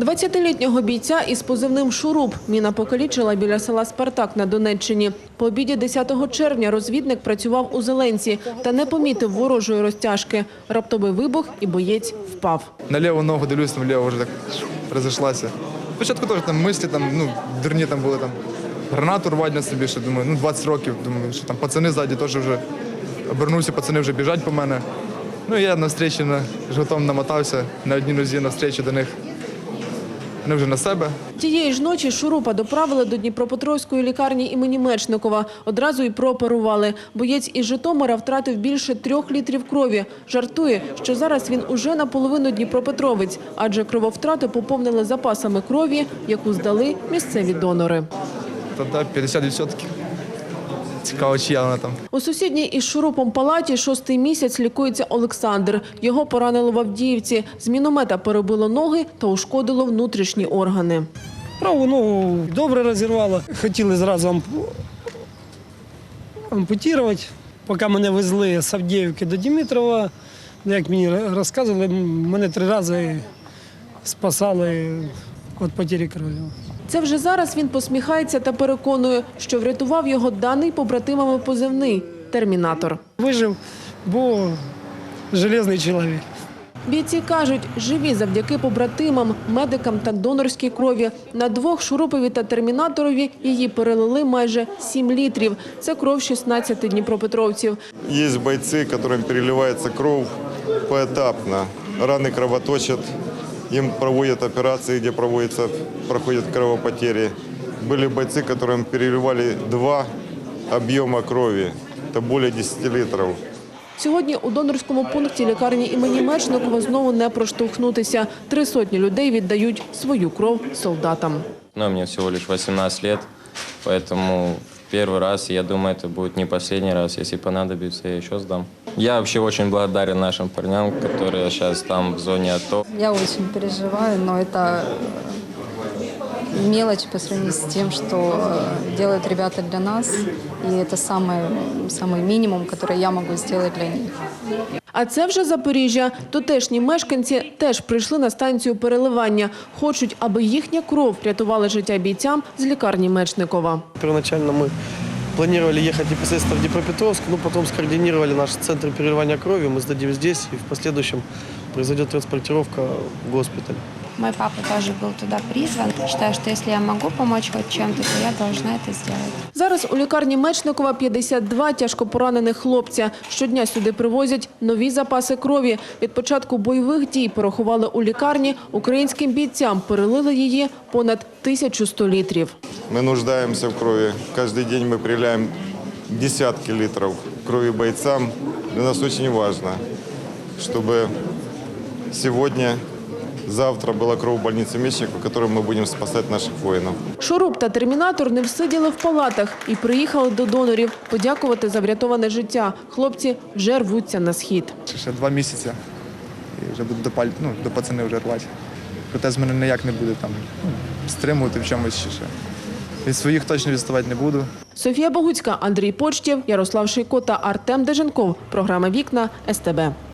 20-літнього бійця із позивним «Шуруп» міна покалічила біля села Спартак на Донеччині. По обіді 10 червня розвідник працював у Зеленці та не помітив ворожої розтяжки. Раптовий вибух і боєць впав. На ліву ногу дивлюсь, там ліва вже так розійшлася. Спочатку теж там мислі, там, ну, дурні там були там. Гранату рвать на собі, що думаю, ну 20 років, думаю, що там пацани ззаді теж вже обернувся, пацани вже біжать по мене. Ну я на зустрічі на жгутом намотався на одній нозі навстрічу до них. Вони вже на себе. Тієї ж ночі Шурупа доправили до Дніпропетровської лікарні імені Мечникова. Одразу й прооперували. Боєць із Житомира втратив більше трьох літрів крові. Жартує, що зараз він уже наполовину Дніпропетровець, адже крововтрати поповнили запасами крові, яку здали місцеві донори. Та 50%. Цікаво, чия вона там. У сусідній із Шурупом палаті шостий місяць лікується Олександр. Його поранило в Авдіївці. З міномета перебило ноги та ушкодило внутрішні органи. Праву ногу добре розірвало. Хотіли зразу амп... ампутувати. Поки мене везли з Авдіївки до Дімітрова, як мені розказували, мене три рази спасали від потері крові. Це вже зараз він посміхається та переконує, що врятував його даний побратимами позивний термінатор. Вижив, бо железний чоловік. Бійці кажуть, живі завдяки побратимам, медикам та донорській крові. На двох шурупові та термінаторові її перелили майже 7 літрів. Це кров 16 дніпропетровців. Есть бойцы, которым переливается кровь поэтапно. Раны кровоточат, им проводят операции, где проводятся, проходят кровопотери. Были бойцы, которым переливали два объема крови. Это более 10 литров. Сьогодні у донорському пункті лікарні імені Мечникова знову не проштовхнутися. Три сотні людей віддають свою кров солдатам. Но мне всего лишь 18 лет, поэтому первый раз, и я думаю, это будет не последний раз. Если понадобится, я еще сдам. Я вообще очень благодарен нашим парням, которые сейчас там в зоне АТО. Я очень переживаю, но это мелочь по сравнению с тем, что э, делают ребята для нас. И это самый, самый минимум, который я могу сделать для них. А це вже Запоріжжя. Тутешні мешканці теж прийшли на станцію переливання. Хочуть, аби їхня кров рятувала життя бійцям з лікарні Мечникова. Первоначально мы планировали ехать непосредственно в Днепропетровск, но потом скоординировали наш центр переливания крови, мы сдадим здесь, и в последующем произойдет транспортировка в госпиталь. Мой папа тоже был туда призван. Считаю, что если я могу помочь хоть чем-то, то я должна это сделать. Зараз у лікарні Мечникова 52 тяжко поранених хлопця. Щодня сюди привозять нові запаси крові. Від початку бойових дій порахували у лікарні. Українським бійцям перелили її понад 1100 літрів. Мы нуждаемся в крови. Каждый день мы переливаем десятки литров крови бойцам. Для нас очень важно, чтобы сегодня, завтра была кровь в больнице Мечникова, которой мы будем спасать наших воинов. Шуруп та термінатор не всиділи в палатах і приїхали до донорів подякувати за врятоване життя. Хлопці вже рвуться на схід. Ще, два місяці. І вже буду до, паль... ну, до пацани вже рвати. Проте з мене ніяк не буде там ну, стримувати в чомусь ще. ще. Від своїх точно відставати не буду. Софія Богуцька, Андрій Почтєв, Ярослав Шийко та Артем Деженков. Програма «Вікна» СТБ.